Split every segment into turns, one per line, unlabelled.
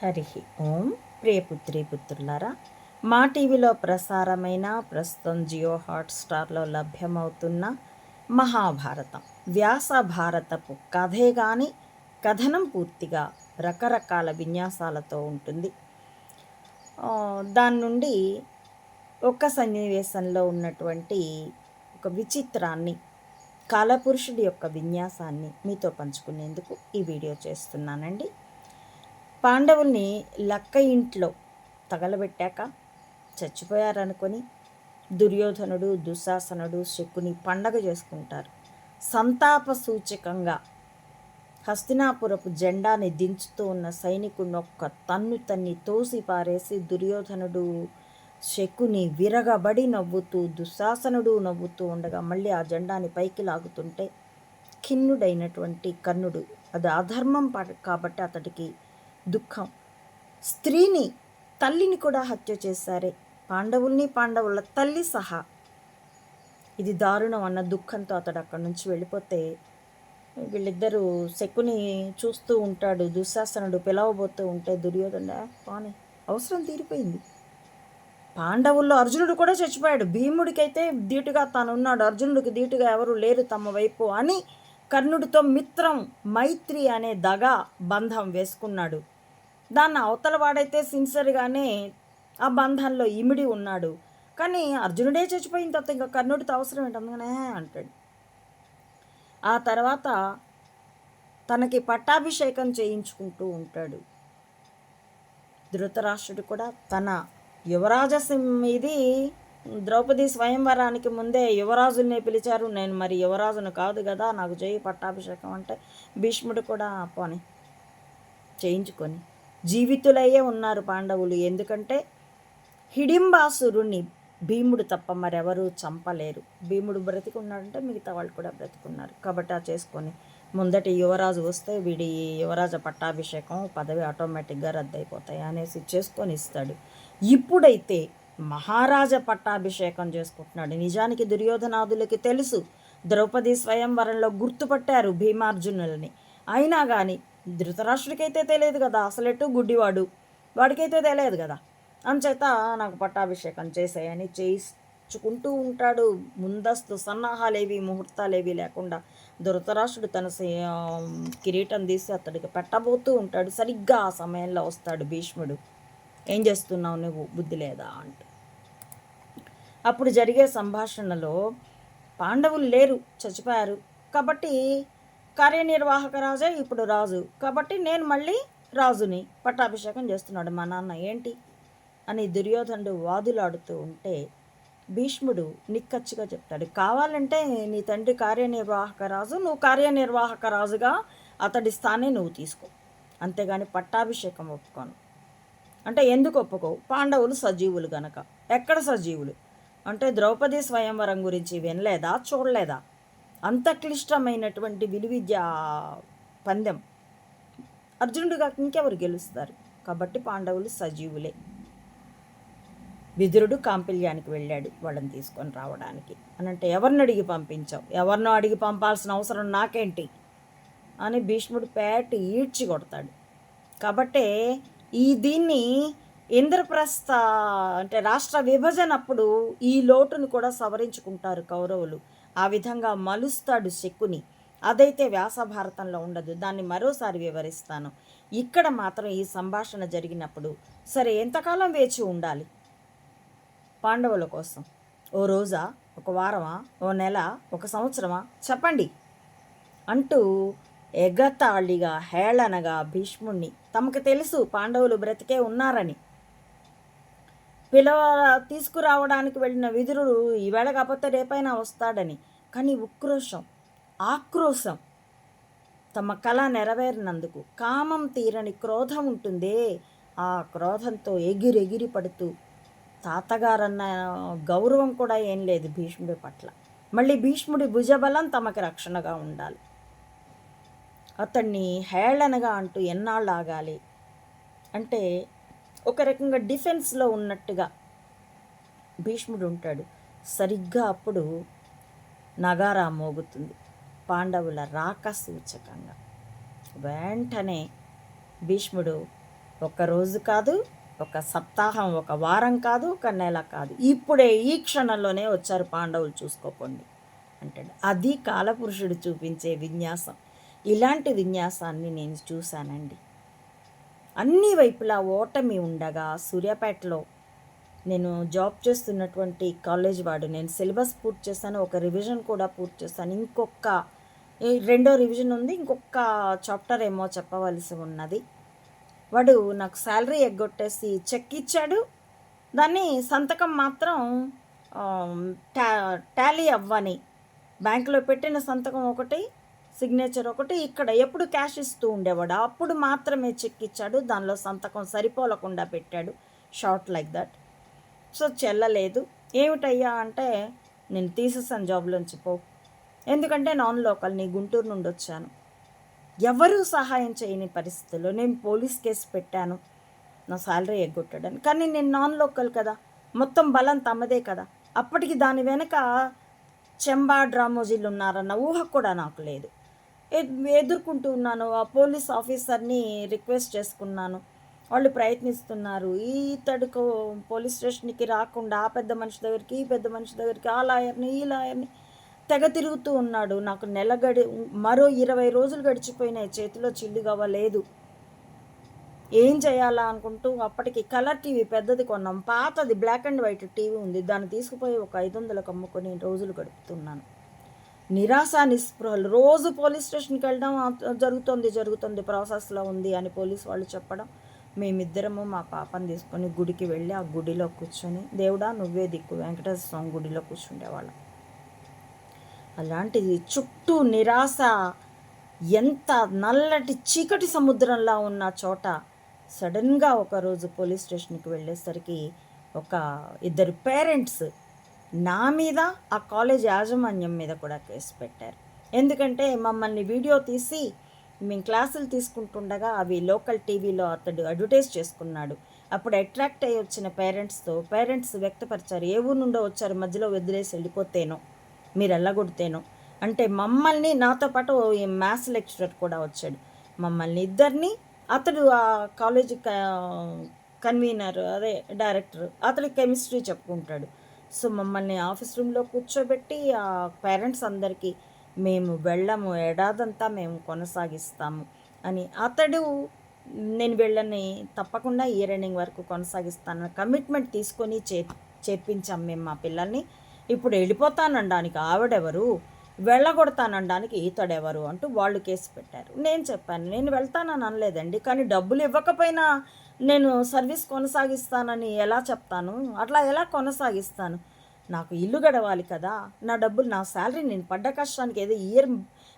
హరి ఓం. ప్రియపుత్రి పుత్రులారా మా టీవీలో ప్రసారమైన ప్రస్తుతం జియో హాట్స్టార్లో లభ్యమవుతున్న మహాభారతం. వ్యాస భారతపు కథే కానీ కథనం పూర్తిగా రకరకాల విన్యాసాలతో ఉంటుంది. దాని నుండి ఒక సన్నివేశంలో ఉన్నటువంటి ఒక విచిత్రాన్ని కాలపురుషుడి యొక్క విన్యాసాన్ని మీతో పంచుకునేందుకు ఈ వీడియో చేస్తున్నానండి. పాండవుల్ని లక్క ఇంట్లో తగలబెట్టాక చచ్చిపోయారనుకొని దుర్యోధనుడు దుశ్శాసనుడు శకుని పండగ చేసుకుంటారు. సంతాప సూచకంగా హస్తినాపురపు జెండాని దించుతూ ఉన్న సైనికుడిని ఒక్క తన్ను తన్ని తోసి పారేసి దుర్యోధనుడు శకుని విరగబడి నవ్వుతూ దుశ్శాసనుడు నవ్వుతూ ఉండగా మళ్ళీ ఆ జెండాని పైకి లాగుతుంటే ఖిన్నుడైనటువంటి కర్ణుడు. అది అధర్మం పా- కాబట్టి అతడికి దుఃఖం. స్త్రీని తల్లిని కూడా హత్య చేశారే. పాండవుల్ని పాండవుల తల్లి సహా. ఇది దారుణం అన్న దుఃఖంతో అతడు అక్కడి నుంచి వెళ్ళిపోతే వీళ్ళిద్దరూ శకుని చూస్తూ ఉంటాడు దుశ్శాసనుడు పిలవబోతూ ఉంటే దుర్యోధన పాని అవసరం తీరిపోయింది. పాండవుల్లో అర్జునుడు కూడా చచ్చిపోయాడు. భీముడికైతే ధీటుగా తానున్నాడు అర్జునుడికి ధీటుగా ఎవరు లేరు తమ వైపు అని కర్ణుడితో మిత్రం మైత్రి అనే దగా బంధం వేసుకున్నాడు. దాన్ని అవతల వాడైతే సిన్సియర్గానే ఆ బంధంలో ఇమిడి ఉన్నాడు. కానీ అర్జునుడే చచ్చిపోయిన తర్వాత ఇంకా కర్ణుడితో అవసరం ఏంటి? అందుకనే అంటాడు. ఆ తర్వాత తనకి పట్టాభిషేకం చేయించుకుంటూ ఉంటాడు. ధృతరాష్ట్రుడు కూడా తన యువరాజ ఇది ద్రౌపది స్వయంవరానికి ముందే యువరాజుల్ని పిలిచారు. నేను మరి యువరాజును కాదు కదా నాకు చేయి పట్టాభిషేకం అంటే భీష్ముడు కూడా పోని చేయించుకొని జీవితులయ్యే ఉన్నారు పాండవులు. ఎందుకంటే హిడింబాసురుణ్ణి భీముడు తప్ప మరెవరూ చంపలేరు. భీముడు బ్రతికున్నాడంటే మిగతా వాళ్ళు కూడా బ్రతికున్నారు. కాబట్టి ఆ చేసుకొని ముందటి యువరాజు వస్తే వీడి యువరాజ పట్టాభిషేకం పదవి ఆటోమేటిక్గా రద్దయిపోతాయి అనేసి చేసుకొని ఇస్తాడు. ఇప్పుడైతే మహారాజ పట్టాభిషేకం చేసుకుంటున్నాడు. నిజానికి దుర్యోధనాదులకి తెలుసు ద్రౌపది స్వయంవరంలో గుర్తుపట్టారు భీమార్జునులని. అయినా కానీ ధృతరాష్ట్రుడికైతే తెలియదు కదా. అసలెట్టు గుడ్డివాడు? వాడికైతే తెలియదు కదా. అంచేత నాకు పట్టాభిషేకం చేసేయని చేయించుకుంటూ ఉంటాడు. ముందస్తు సన్నాహాలేవి ముహూర్తాలేవి లేకుండా ధృతరాష్ట్రుడు తన సే- కిరీటం తీసి అతడికి పెట్టబోతూ ఉంటాడు. సరిగ్గా ఆ సమయంలో వస్తాడు భీష్ముడు. ఏం చేస్తున్నావు నువ్వు? బుద్ధి లేదా అంటూ. అప్పుడు జరిగే సంభాషణలో పాండవులు లేరు చచ్చిపోయారు. కాబట్టి కార్యనిర్వాహక రాజే ఇప్పుడు రాజు. కాబట్టి నేను మళ్ళీ రాజుని పట్టాభిషేకం చేస్తున్నాడు. మా నాన్న ఏంటి? అని దుర్యోధనుడు వాదులాడుతూ ఉంటే భీష్ముడు నిక్కచ్చిగా చెప్తాడు. కావాలంటే నీ తండ్రి కార్యనిర్వాహక రాజు నువ్వు కార్యనిర్వాహక రాజుగా అతడి స్థానే నువ్వు తీసుకో. అంతేగాని పట్టాభిషేకం ఒప్పుకోను. అంటే ఎందుకు ఒప్పుకోవు? పాండవులు సజీవులు గనక. ఎక్కడ సజీవులు? అంటే ద్రౌపది స్వయంవరం గురించి వినలేదా? చూడలేదా? అంత క్లిష్టమైనటువంటి విలువిద్య పందెం అర్జునుడిగా ఇంకెవరు గెలుస్తారు? కాబట్టి పాండవులు సజీవులే. విదురుడు కాంపిల్యానికి వెళ్ళాడు వాళ్ళని తీసుకొని రావడానికి. అని అంటే ఎవరిని అడిగి పంపించావు? ఎవరినో అడిగి పంపాల్సిన అవసరం నాకేంటి? అని భీష్ముడు పేట ఈడ్చి కొడతాడు. కాబట్టే ఈ దీన్ని ఇంద్రప్రస్థ అంటే రాష్ట్ర విభజన అప్పుడు ఈ లోటును కూడా సవరించుకుంటారు కౌరవులు. ఆ విధంగా మలుస్తాడు శకుని. అదైతే వ్యాస భారతంలో ఉండదు. దాన్ని మరోసారి వివరిస్తాను. ఇక్కడ మాత్రం ఈ సంభాషణ జరిగినప్పుడు సరే ఎంతకాలం వేచి ఉండాలి? పాండవుల కోసం. ఓ రోజా? ఒక వారమా? ఓ నెల? ఒక సంవత్సరమా? చెప్పండి. అంటూ ఎగతాళిగా హేళనగా భీష్ముణ్ణి తమకు తెలుసు పాండవులు బ్రతికే ఉన్నారని. పిలవ తీసుకురావడానికి వెళ్ళిన విదురుడు ఈవేళ కాకపోతే రేపైనా వస్తాడని. కానీ ఉక్రోషం ఆక్రోశం తమ కళ నెరవేరినందుకు. కామం తీరని క్రోధం ఉంటుందే. ఆ క్రోధంతో ఎగిరెగిరి పడుతూ తాతగారన్న గౌరవం కూడా ఏం లేదు భీష్ముడి పట్ల. మళ్ళీ భీష్ముడి భుజబలం తమకి రక్షణగా ఉండాలి. అతన్ని హేళనగా అంటూ ఎన్నాళ్ళు ఆగాలి? అంటే ఒక రకంగా డిఫెన్స్లో ఉన్నట్టుగా భీష్ముడు ఉంటాడు. సరిగ్గా అప్పుడు నగారా మోగుతుంది. పాండవుల రాక సూచకంగా. వెంటనే భీష్ముడు ఒక రోజు కాదు ఒక సప్తాహం ఒక వారం కాదు ఒక నెల కాదు. ఇప్పుడే ఈ క్షణంలోనే వచ్చారు పాండవులు చూసుకోకండి అంటాడు. అది కాలపురుషుడు చూపించే విన్యాసం. ఇలాంటి విన్యాసాన్ని నేను చూశానండి. అన్ని వైపులా ఓటమి ఉండగా సూర్యాపేటలో నేను జాబ్ చేస్తున్నటువంటి కాలేజ్ వాడు. నేను సిలబస్ పూర్తి చేశాను ఒక రివిజన్ కూడా పూర్తి చేశాను ఇంకొక రెండో రివిజన్ ఉంది ఇంకొక చాప్టర్ ఏమో చెప్పవలసి ఉన్నది. వాడు నాకు శాలరీ ఎగ్గొట్టేసి చెక్ ఇచ్చాడు. దాన్ని సంతకం మాత్రం ఆ, టా టాలీ అవ్వని బ్యాంకులో పెట్టిన సంతకం ఒకటి సిగ్నేచర్ ఒకటి. ఇక్కడ ఎప్పుడు క్యాష్ ఇస్తూ ఉండేవాడు? అప్పుడు మాత్రమే చెక్ ఇచ్చాడు. దానిలో సంతకం సరిపోలకుండా పెట్టాడు. షార్ట్ లైక్ దట్ సో చెల్లలేదు. ఏమిటయ్యా అంటే నేను తీసేసాను జాబ్లోంచి పో. ఎందుకంటే నాన్ లోకల్ నీ గుంటూరు నుండి వచ్చాను. ఎవరూ సహాయం చేయని పరిస్థితుల్లో నేను పోలీస్ కేసు పెట్టాను. నా శాలరీ ఎగ్గొట్టాడని. కానీ నేను నాన్ లోకల్ కదా. మొత్తం బలం తమదే కదా. అప్పటికి దాని వెనక చెంబా డ్రామోజీలు ఉన్నారన్న ఊహ కూడా నాకు లేదు. ఎదుర్కొంటూ ఉన్నాను. ఆ పోలీస్ ఆఫీసర్ని రిక్వెస్ట్ చేసుకున్నాను. వాళ్ళు ప్రయత్నిస్తున్నారు. ఈతడుకు పోలీస్ స్టేషన్కి రాకుండా ఆ పెద్ద మనిషి దగ్గరికి ఈ పెద్ద మనిషి దగ్గరికి ఆ లాయర్ని ఈ లాయర్ని తెగ తిరుగుతూ ఉన్నాడు. నాకు నెల గడి మరో ఇరవై రోజులు గడిచిపోయినాయి. చేతిలో చిల్లుగవ్వ లేదు. ఏం చేయాలా అనుకుంటూ అప్పటికి కలర్ టీవీ పెద్దది కొన్నాం. పాతది బ్లాక్ అండ్ వైట్ టీవీ ఉంది. దాన్ని తీసుకుపోయి ఒక ఐదు వందలకు అమ్ముకొని రోజులు గడుపుతున్నాను. నిరాశ నిస్పృహలు. రోజు పోలీస్ స్టేషన్కి వెళ్ళడం జరుగుతుంది జరుగుతుంది ప్రాసెస్లో ఉంది అని పోలీస్ వాళ్ళు చెప్పడం. మేమిద్దరము మా పాపని తీసుకొని గుడికి వెళ్ళి ఆ గుడిలో కూర్చొని దేవుడా నువ్వే దిక్కు వెంకటేశ్వర స్వామి గుడిలో కూర్చుండేవాళ్ళం. అలాంటిది చుట్టూ నిరాశ ఎంత నల్లటి చీకటి సముద్రంలా ఉన్న చోట సడన్గా ఒకరోజు పోలీస్ స్టేషన్కి వెళ్ళేసరికి ఒక ఇద్దరు పేరెంట్స్ నా మీద ఆ కాలేజ్ యాజమాన్యం మీద కూడా కేసు పెట్టారు. ఎందుకంటే మమ్మల్ని వీడియో తీసి మేము క్లాసులు తీసుకుంటుండగా అవి లోకల్ టీవీలో అతడు అడ్వర్టైజ్ చేసుకున్నాడు. అప్పుడు అట్రాక్ట్ అయ్యి వచ్చిన పేరెంట్స్తో పేరెంట్స్ వ్యక్తపరిచారు ఏ ఊరు నుండో వచ్చారు మధ్యలో వదిలేసి వెళ్ళిపోతేనో మీరు వెళ్ళగొడితేనో అంటే మమ్మల్ని నాతో పాటు ఈ మ్యాథ్స్ లెక్చరర్ కూడా వచ్చాడు. మమ్మల్ని ఇద్దరిని అతడు ఆ కాలేజీ కన్వీనర్ అదే డైరెక్టర్ అతడు కెమిస్ట్రీ చెప్పుకుంటాడు. సో మమ్మల్ని ఆఫీస్ రూమ్లో కూర్చోబెట్టి ఆ పేరెంట్స్ అందరికీ మేము వెళ్ళము ఏడాదంతా మేము కొనసాగిస్తాము అని అతడు నేను వెళ్ళని తప్పకుండా ఇయర్ ఎండింగ్ వరకు కొనసాగిస్తాను కమిట్మెంట్ తీసుకొని చే చేర్పించాం మేము మా పిల్లల్ని. ఇప్పుడు వెళ్ళిపోతానడానికి ఆవిడెవరు? వెళ్ళగొడతానడానికి ఈతడెవరు? అంటూ వాళ్ళు కేసు పెట్టారు. నేను చెప్పాను నేను వెళ్తానని అనలేదండి కానీ డబ్బులు ఇవ్వకపోయినా నేను సర్వీస్ కొనసాగిస్తానని ఎలా చెప్తాను? అట్లా ఎలా కొనసాగిస్తాను? నాకు ఇల్లు గడవాలి కదా. నా డబ్బులు నా శాలరీ నేను పడ్డ కష్టానికి ఏదో ఇయర్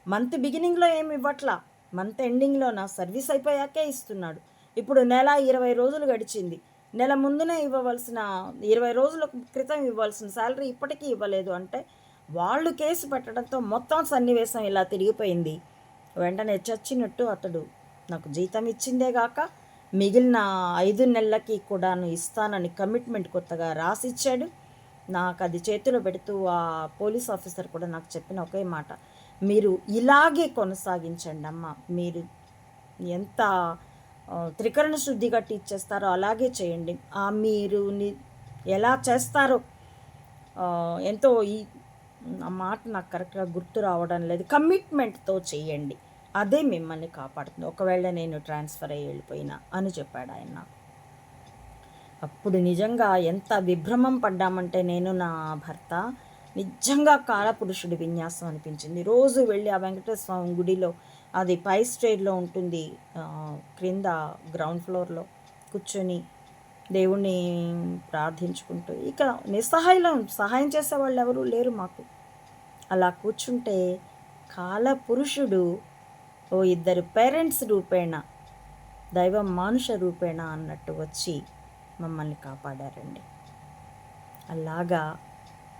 మంత్ బిగినింగ్లో ఏమి ఇవ్వట్లా? మంత్ ఎండింగ్లో నా సర్వీస్ అయిపోయాకే ఇస్తున్నాడు. ఇప్పుడు నెల ఇరవై రోజులు గడిచింది. నెల ముందునే ఇవ్వవలసిన ఇరవై రోజుల క్రితం ఇవ్వాల్సిన శాలరీ ఇప్పటికీ ఇవ్వలేదు అంటే వాళ్ళు కేసు పెట్టడంతో మొత్తం సన్నివేశం ఇలా తిరిగిపోయింది. వెంటనే చచ్చినట్టు అతడు నాకు జీతం ఇచ్చిందే గాక మిగిలిన ఐదు నెలలకి కూడాను ఇస్తానని కమిట్మెంట్ కొత్తగా రాసిచ్చాడు. నాకు అది చేతిలో పెడుతూ ఆ పోలీస్ ఆఫీసర్ కూడా నాకు చెప్పిన ఒకే మాట. మీరు ఇలాగే కొనసాగించండి అమ్మ. మీరు ఎంత త్రికరణ శుద్ధిగా టీచ్ చేస్తారో అలాగే చేయండి. ఆ మీరు ఎలా చేస్తారో ఎంతో ఈ ఆ మాట నాకు కరెక్ట్గా గుర్తు రావడం లేదు. కమిట్మెంట్తో చేయండి. అదే మిమ్మల్ని కాపాడుతుంది. ఒకవేళ నేను ట్రాన్స్ఫర్ అయ్యి వెళ్ళిపోయినా అని చెప్పాడు ఆయన నాకు. అప్పుడు నిజంగా ఎంత విభ్రమం పడ్డామంటే నేను నా భర్త నిజంగా కాలపురుషుడి విన్యాసం అనిపించింది. రోజు వెళ్ళి ఆ వెంకటేశ్వర స్వామి గుడిలో అది పై స్టేజ్లో ఉంటుంది క్రింద గ్రౌండ్ ఫ్లోర్లో కూర్చొని దేవుణ్ణి ప్రార్థించుకుంటూ ఇక నిస్సహాయంలో సహాయం చేసే వాళ్ళు ఎవరూ లేరు మాకు. అలా కూర్చుంటే కాలపురుషుడు ఓ ఇద్దరు పేరెంట్స్ రూపేణ దైవం మానుష రూపేణ అన్నట్టు వచ్చి మమ్మల్ని కాపాడారండి. అలాగా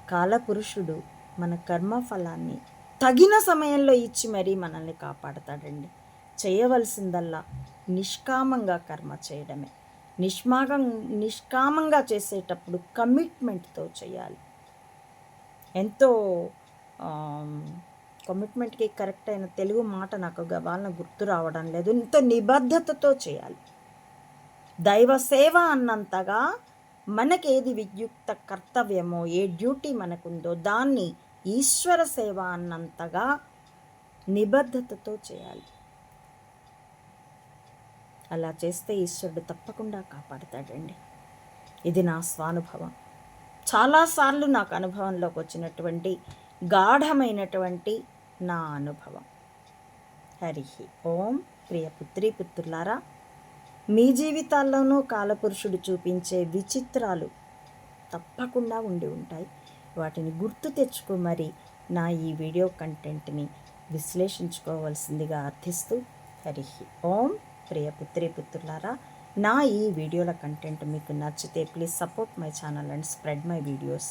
కాలపురుషుడు మన కర్మఫలాన్ని తగిన సమయంలో ఇచ్చి మరీ మనల్ని కాపాడతాడండి. చేయవలసిందల్లా నిష్కామంగా కర్మ చేయడమే. నిష్మాగం నిష్కామంగా చేసేటప్పుడు కమిట్మెంట్తో చేయాలి. ఎంతో కమిట్మెంట్కి కరెక్ట్ అయిన తెలుగు మాట నాకు వాళ్ళని గుర్తు రావడం లేదు. ఎంతో నిబద్ధతతో చేయాలి. దైవ సేవ అన్నంతగా మనకేది విద్యుక్త కర్తవ్యమో ఏ డ్యూటీ మనకుందో దాన్ని ఈశ్వర సేవ అన్నంతగా నిబద్ధతతో చేయాలి. అలా చేస్తే ఈశ్వరుడు తప్పకుండా కాపాడతాడండి. ఇది నా స్వానుభవం. చాలాసార్లు నాకు అనుభవంలోకి వచ్చినటువంటి గాఢమైనటువంటి నా అనుభవం. హరి ఓం ప్రియ పుత్రి పుత్రులారా మీ జీవితాల్లోనూ కాలపురుషుడు చూపించే విచిత్రాలు తప్పకుండా ఉండి ఉంటాయి. వాటిని గుర్తు తెచ్చుకో మరి నా ఈ వీడియో కంటెంట్ని విశ్లేషించుకోవాల్సిందిగా అర్థిస్తూ హరి ఓం ప్రియ పుత్రి పుత్రులారా నా ఈ వీడియోల కంటెంట్ మీకు నచ్చితే please support my channel and spread my videos.